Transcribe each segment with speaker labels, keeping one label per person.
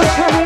Speaker 1: Hello,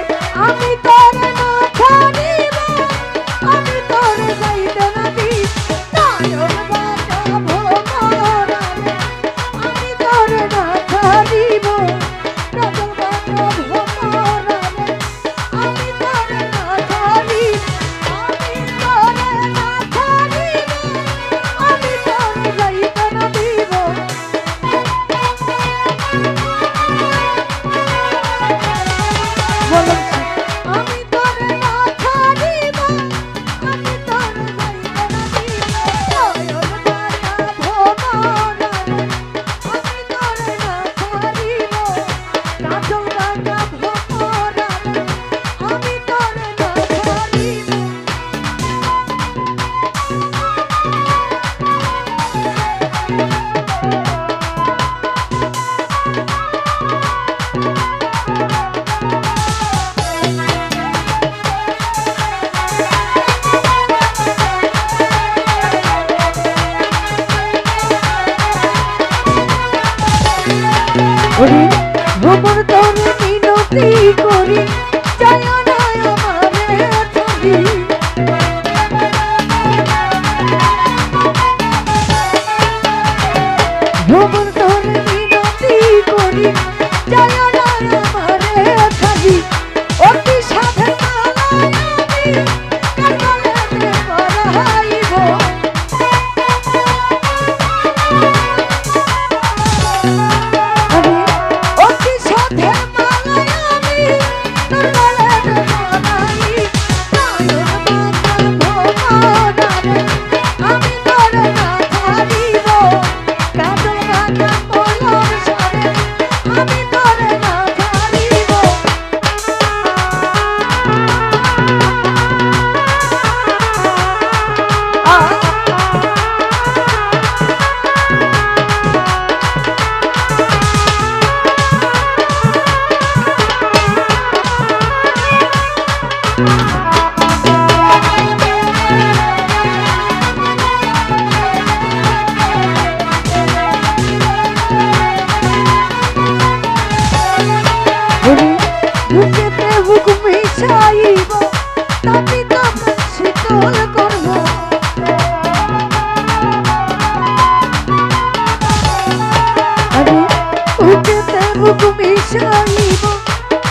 Speaker 1: করি ভ্রমণ তরে মিনতি করি যায় হুকুমি শাইব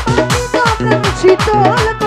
Speaker 1: পানি দোকান শীতল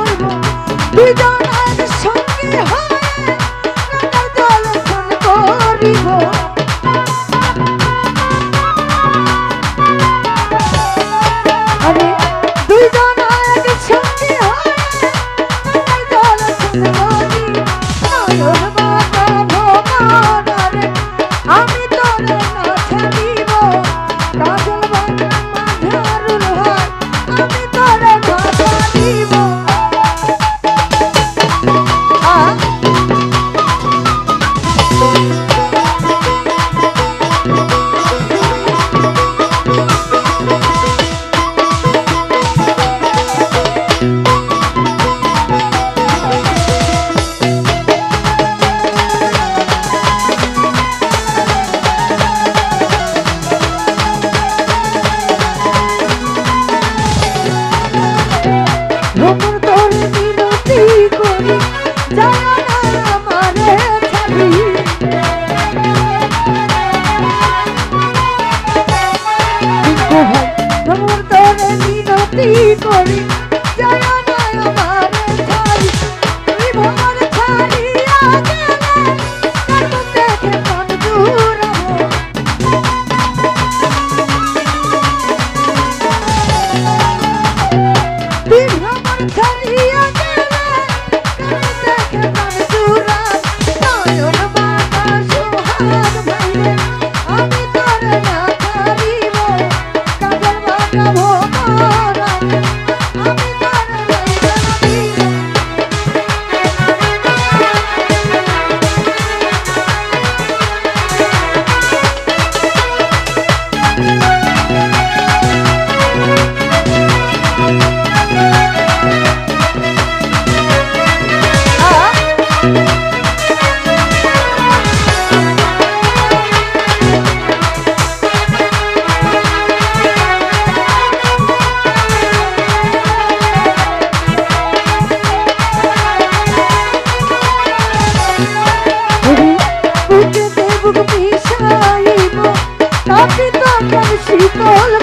Speaker 1: Steve Harvey. তাপিত প্রাণ শীতল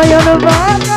Speaker 1: Ay araba